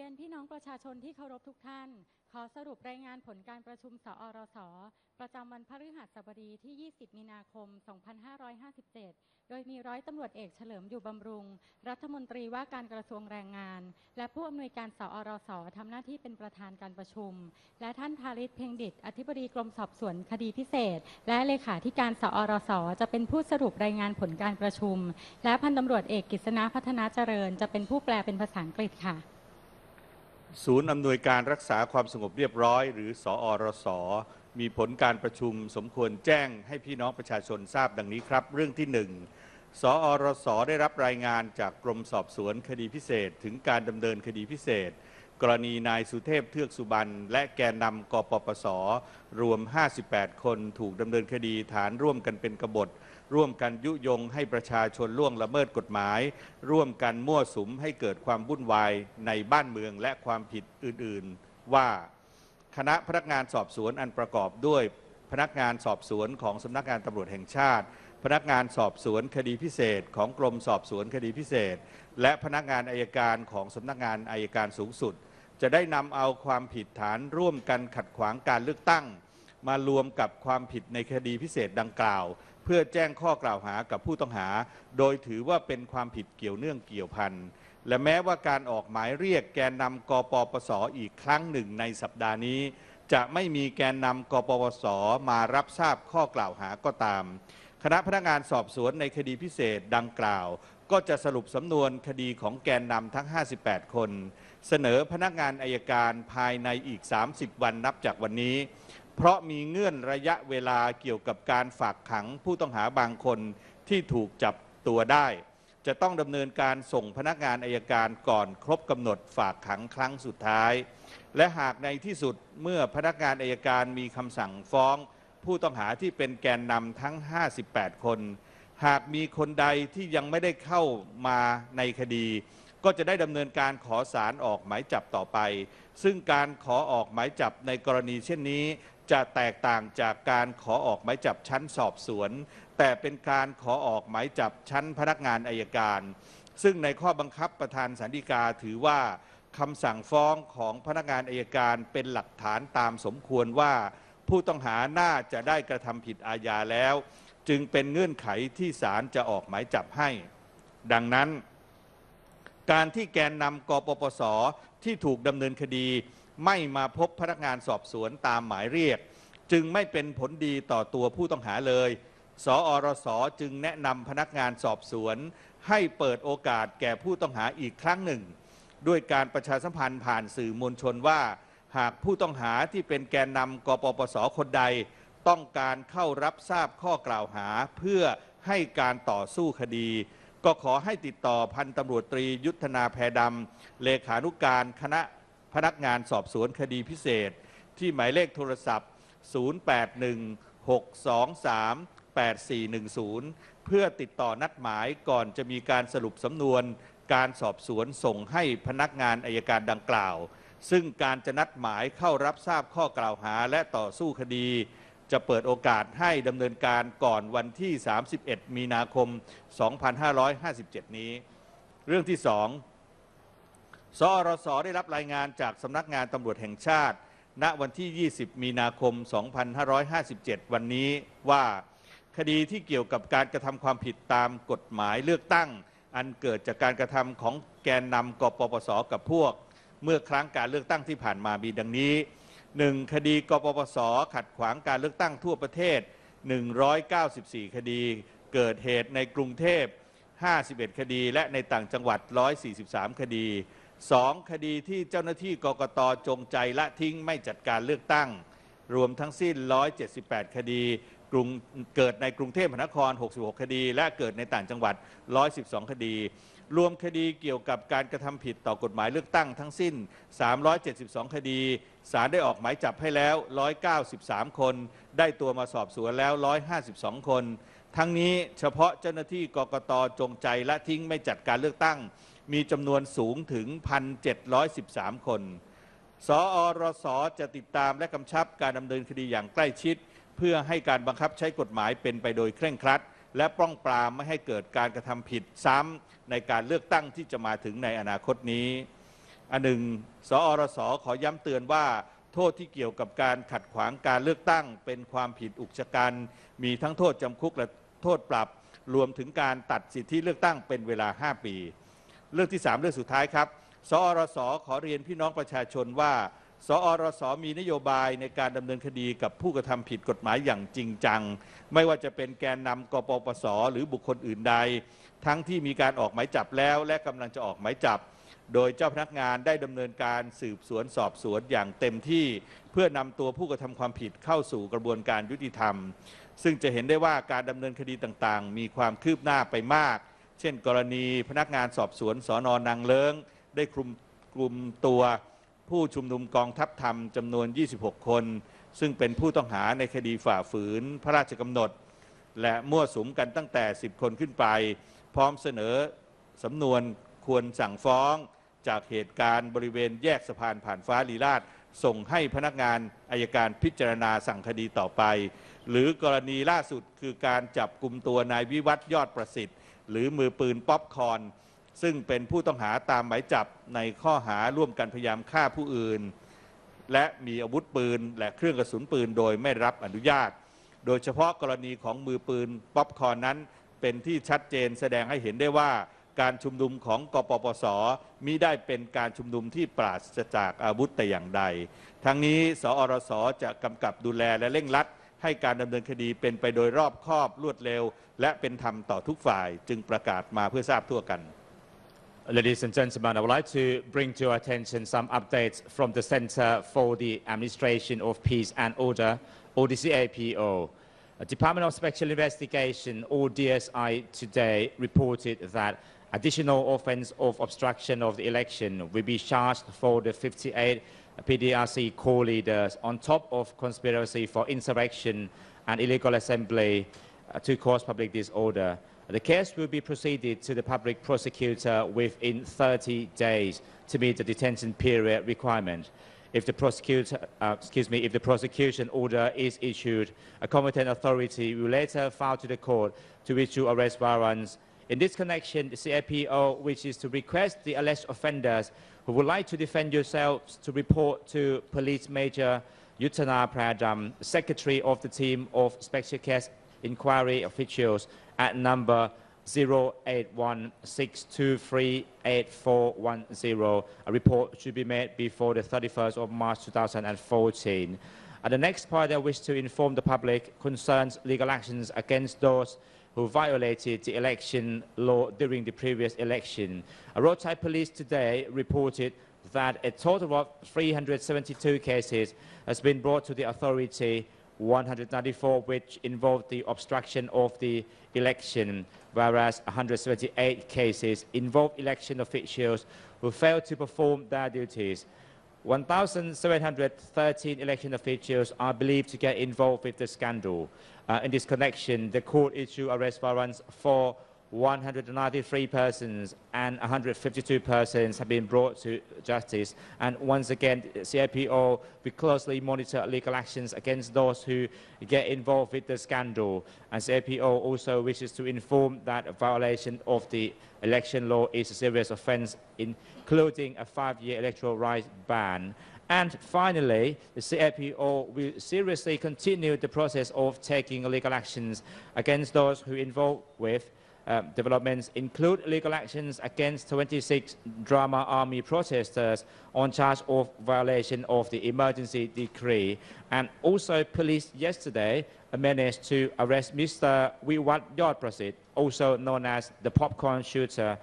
รียนพี่น้องประชาชนที่เคารพทุกท่าน ขอสรุปรายงานผลการประชุมสอรส ประจำวันพฤหัสบดีที่ 20 มีนาคม 2557 โดยมีร้อยตำรวจเอกเฉลิมอยู่บำรุง รัฐมนตรีว่าการกระทรวงแรงงาน และผู้อำนวยการสอรสทำหน้าที่เป็นประธานการประชุม และท่านพาริศเพ็งดิต อธิบดีกรมสอบสวนคดีพิเศษ และเลขาธิการสอรส จะเป็นผู้สรุปรายงานผลการประชุม และพันตำรวจเอกกฤษณะพัฒนาเจริญ จะเป็นผู้แปลเป็นภาษาอังกฤษค่ะ ศูนย์อำนวยการรักษาความสงบเรียบร้อย หรือสอรส มีผลการประชุมสมควรแจ้งให้พี่น้องประชาชนทราบดังนี้ครับ เรื่องที่หนึ่งสอรส ได้รับรายงานจากกรมสอบสวนคดีพิเศษ ถึงการดำเนินคดีพิเศษ กรณีนายสุเทพเทือกสุบรรณและแกนนำกปปส รวม 58 คนถูกดำเนินคดีฐานร่วมกันเป็นกบฏ ร่วมกันยุยงให้ประชาชนล่วงละเมิดกฎหมาย ร่วมกันมั่วสุมให้เกิดความวุ่นวายในบ้านเมืองและความผิดอื่น ๆ ว่าคณะพนักงานสอบสวนอันประกอบด้วยพนักงานสอบสวนของสำนักงานตำรวจแห่งชาติ พนักงานสอบสวนคดีพิเศษ ของกรมสอบสวนคดีพิเศษ และพนักงานอายการของสำนักงานอายการสูงสุด จะได้นำเอาความผิดฐานร่วมกันขัดขวางการเลือกตั้ง มารวมกับความผิดในคดีพิเศษดังกล่าว เพื่อแจ้งข้อกล่าวหากับผู้ต้องหา โดยถือว่าเป็นความผิดเกี่ยวเนื่องเกี่ยวพันและแม้ว่าการออกหมายเรียกแกนนำกปปสอีกครั้งหนึ่งในสัปดาห์นี้ จะไม่มีแกนนำกปปสมารับทราบข้อกล่าวหาก็ตาม คณะพนักงานสอบสวนในคดีพิเศษดังกล่าว ก็จะสรุปสำนวนคดีของแกนนำทั้ง 58 คน เสนอพนักงานอายการภายในอีก 30 วันนับจากวันนี้ เพราะมีเงื่อนระยะเวลาเกี่ยวกับการฝากขังผู้ต้องหาบางคนที่ถูกจับตัวได้ จะต้องดำเนินการส่งพนักงานอายการก่อนครบกำหนดฝากขังครั้งสุดท้าย และหากในที่สุดเมื่อพนักงานอายการมีคำสั่งฟ้อง ผู้ต้องหาที่เป็นแกนนำทั้ง 58 คน หากมีคนใดที่ยังไม่ได้เข้ามาในคดีก็จะได้ดำเนินการขอสารออกหมายจับต่อไป ซึ่งการขอออกหมายจับในกรณีเช่นนี้ จะแตกต่างจากการขอออกหมายจับชั้นสอบสวน แต่เป็นการขอออกหมายจับชั้นพนักงานอายการ ซึ่งในข้อบังคับประธานสันติกาถือว่าคำสั่งฟ้องของพนักงานอายการเป็นหลักฐานตามสมควรว่าผู้ต้องหาน่าจะได้กระทำผิดอาญาแล้ว จึงเป็นเงื่อนไขที่ศาลจะออกหมายจับให้ ดังนั้น การที่แกนนำกปปสที่ถูกดำเนินคดี ไม่มาพบพนักงานสอบสวนตามหมายเรียก จึงไม่เป็นผลดีต่อตัวผู้ต้องหาเลย สอรสจึงแนะนำพนักงานสอบสวน ให้เปิดโอกาสแก่ผู้ต้องหาอีกครั้งหนึ่ง ด้วยการประชาสัมพันธ์ผ่านสื่อมวลชนว่า หากผู้ต้องหาที่เป็นแกนนำกปปสคนใด ต้องการเข้ารับทราบข้อกล่าวหาเพื่อให้การต่อสู้คดีก็ขอให้ติดต่อพันตำรวจตรียุทธนาแพดำเลขานุการคณะ พนักงานสอบสวนคดีพิเศษ ที่หมายเลขโทรศัพท์ 0816238410 เพื่อติดต่อนัดหมายก่อนจะมีการสรุปสำนวน การสอบสวนส่งให้พนักงานอายการดังกล่าว ซึ่งการจะนัดหมายเข้ารับทราบข้อกล่าวหาและต่อสู้คดี จะเปิดโอกาสให้ดำเนินการก่อนวันที่ 31 มีนาคม 2557 นี้ เรื่องที่สอง สอรสได้รับรายงานจากสำนักงานตำรวจแห่งชาติ ณวันที่ 20 มีนาคม 2557 วันนี้ว่าคดีที่เกี่ยวกับการกระทำความผิดตามกฎหมายเลือกตั้ง อันเกิดจากการกระทำของแกนนำกปปสกับพวก เมื่อครั้งการเลือกตั้งที่ผ่านมามีดังนี้ 1. คดีกปปสขัดขวางการเลือกตั้งทั่วประเทศ 194 คดี เกิดเหตุในกรุงเทพ51 คดี และในต่างจังหวัด 143 คดี 2. คดีที่เจ้าหน้าที่กกตจงใจละทิ้งไม่จัดการเลือกตั้ง รวมทั้งสิ้น 178 คดีกรุงเกิดในกรุงเทพมหานคร 66 คดี และเกิดในต่างจังหวัด 112 คดี รวมคดีเกี่ยวกับการกระทำผิดต่อกฎหมายเลือกตั้งทั้งสิ้น 372 คดี ศาลได้ออกหมายจับให้แล้ว 193 คน ได้ตัวมาสอบสวนแล้ว 152 คน ทั้งนี้เฉพาะเจ้าหน้าที่กกตจงใจละทิ้งไม่จัดการเลือกตั้ง มีจำนวนสูงถึง 1,713 คน สอรสจะติดตามและกำชับการดำเนินคดีอย่างใกล้ชิด เพื่อให้การบังคับใช้กฎหมายเป็นไปโดยเคร่งครัด และป้องปรามไม่ให้เกิดการกระทำผิดซ้ำในการเลือกตั้งที่จะมาถึงในอนาคตนี้ อันหนึ่ง สอรสขอย้ำเตือนว่าโทษที่เกี่ยวกับการขัดขวางการเลือกตั้ง เป็นความผิดอุกชะกัน มีทั้งโทษจำคุกและโทษปรับ รวมถึงการตัดสิทธิเลือกตั้งเป็นเวลา 5 ปี เรื่องที่ 3 เรื่องสุดท้ายครับ สอรสขอเรียนพี่น้องประชาชนว่า สอรสมีนโยบายในการดำเนินคดีกับผู้กระทำผิดกฎหมายอย่างจริงจัง ไม่ว่าจะเป็นแกนนำกปปส หรือบุคคลอื่นใด ทั้งที่มีการออกหมายจับแล้ว และกำลังจะออกหมายจับ โดยเจ้าพนักงานได้ดำเนินการสืบสวนสอบสวนอย่างเต็มที่ เพื่อนำตัวผู้กระทำความผิดเข้าสู่กระบวนการยุติธรรม ซึ่งจะเห็นได้ว่าการดำเนินคดีต่างๆ มีความคืบหน้าไปมาก เช่น กรณีพนักงานสอบสวนสอนอนางเลิงได้คุมกลุ่มตัวผู้ชุมนุมกองทัพธรรมจำนวน 26 คน ซึ่งเป็นผู้ต้องหาในคดีฝ่าฝืนพระราชกำหนด และมั่วสุมกันตั้งแต่ 10 คนขึ้นไป พร้อมเสนอสำนวนควรสั่งฟ้องจากเหตุการณ์บริเวณแยกสะพานผ่านฟ้าลีลาศส่งให้พนักงานอายการพิจารณาสั่งคดีต่อไป หรือกรณีล่าสุดคือการจับกลุ่มตัวนายวิวัฒยอดประสิทธิ์ หรือมือปืนป๊อปคอนซึ่งเป็นผู้ต้องหาตามหมายจับในข้อหาร่วมกันพยายามฆ่าผู้อื่น และมีอาวุธปืนและเครื่องกระสุนปืนโดยไม่รับอนุญาต โดยเฉพาะกรณีของมือปืนป๊อปคอนนั้น เป็นที่ชัดเจนแสดงให้เห็นได้ว่าการชุมนุมของกปปส มิได้เป็นการชุมนุมที่ปราศจากอาวุธแต่อย่างใด ทั้งนี้ สอรสจะกำกับดูแลและเร่งรัด ให้การดำเนินคดีเป็นไปโดยรอบคอบรวดเร็ว และเป็นธรรมต่อทุกฝ่ายจึงประกาศมาเพื่อทราบทั่วกัน Ladies and gentlemen, I would like to bring to your attention some updates from the Center for the Administration of Peace and Order, or the CAPO. The Department of Special Investigation, or DSI, today reported that additional offense of obstruction of the election will be charged for the 58 PDRC core leaders on top of conspiracy for insurrection and illegal assembly uh, to cause public disorder. The case will be proceeded to the public prosecutor within 30 days to meet the detention period requirement. If the prosecutor, uh, excuse me, if the prosecution order is issued, a competent authority will later file to the court to issue arrest warrants. In this connection, the CAPO wishes to request the alleged offenders who would like to defend yourselves to report to Police Major Yutana Pradam, Secretary of the team of Special Case Inquiry Officials at number 0816238410. A report should be made before the 31st of March 2014. And the next point I wish to inform the public concerns legal actions against those who violated the election law during the previous election. A roadside police today reported that a total of 372 cases has been brought to the authority 194 which involved the obstruction of the election, whereas 178 cases involved election officials who failed to perform their duties. 1,713 election officials are believed to get involved with the scandal. Uh, in this connection, the court issued arrest warrants for 193 persons and 152 persons have been brought to justice. And once again, CIPO will closely monitor legal actions against those who get involved with the scandal. And CIPO also wishes to inform that a violation of the election law is a serious offence, including a five-year electoral rights ban. And finally, the CIPO will seriously continue the process of taking legal actions against those who involved with um, developments include legal actions against 26 drama army protesters on charge of violation of the emergency decree. And also police yesterday managed to arrest Mr. Wiwat Yodprasit, also known as the popcorn shooter,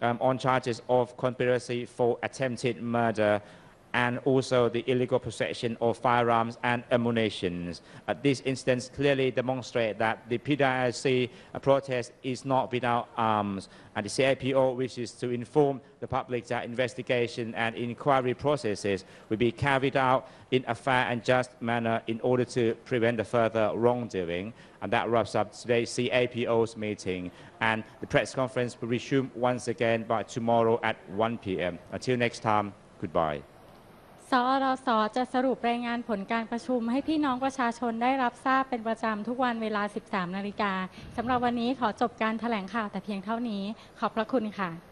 um, on charges of conspiracy for attempted murder and also the illegal possession of firearms and ammunition. Uh, this instance clearly demonstrates that the PDIC protest is not without arms, and the CIPO wishes to inform the public that investigation and inquiry processes will be carried out in a fair and just manner in order to prevent the further wrongdoing. And that wraps up today's CAPO's meeting. And the press conference will resume once again by tomorrow at 1 p.m. Until next time, goodbye. สอรสจะสรุปรายงานผลการประชุม ให้พี่น้องประชาชนได้รับทราบเป็นประจำทุกวันเวลา 13 นาฬิกาสำหรับวันนี้ขอจบการแถลงข่าวแต่เพียงเท่านี้ ขอบพระคุณค่ะ